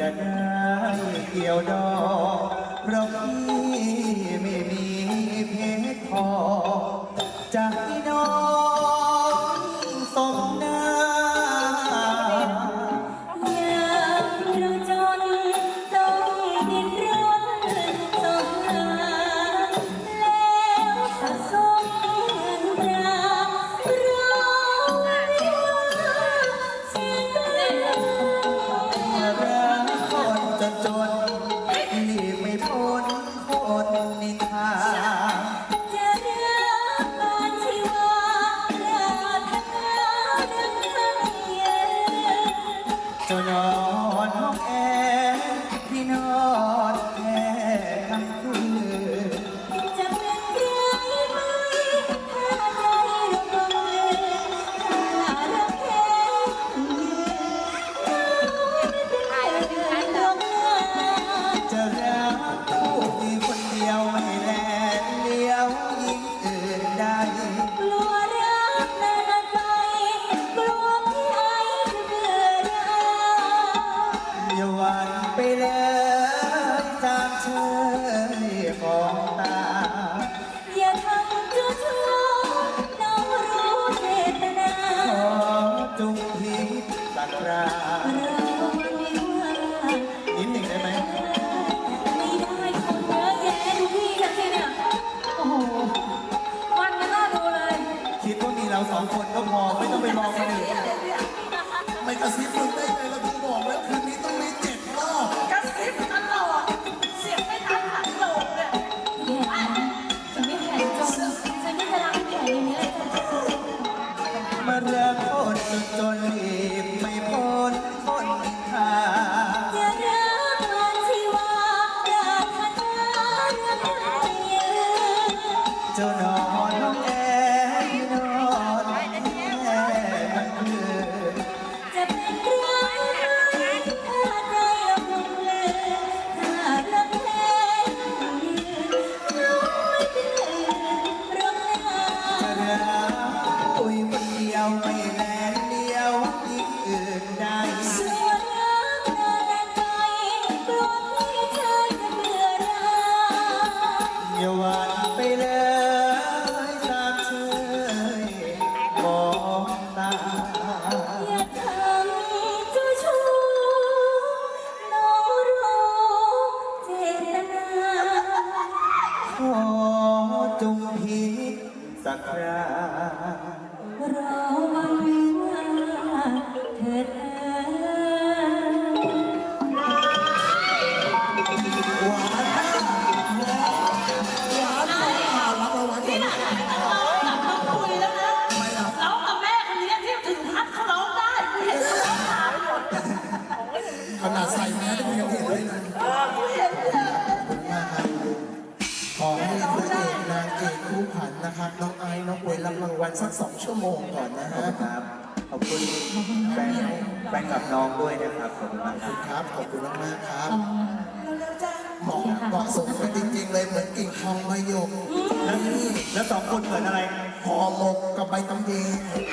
จะได้เกี่ยวดอกเพราะพี่ไม่มีเพชรพอจะ ตันอนห้องแอร์ที่นอนแอร์ así como ขอจงพิสักคราเราวันวิวาเถิดเอ๋ย หวานมากหวามากข่าวรับรางวัลก่อนนะทำไมล่ะขนาดใส่แมสยังเห็นเลยนะับน้องไอ้น้องปวยรับรางวัลสักสองชั่วโมงก่อนนะฮะครับ ขอบคุณแฟนแฟนกับน้องด้วยนะครับขอบคุณมากครับ คุณครับ ขอบคุณมากๆครับเหมาะเหาะสมกันจริงๆเลยเหมือนกิ่งทองใบหยกนี่แล้วสองคนเหมือนอะไรห่อหมกกับใบตำดี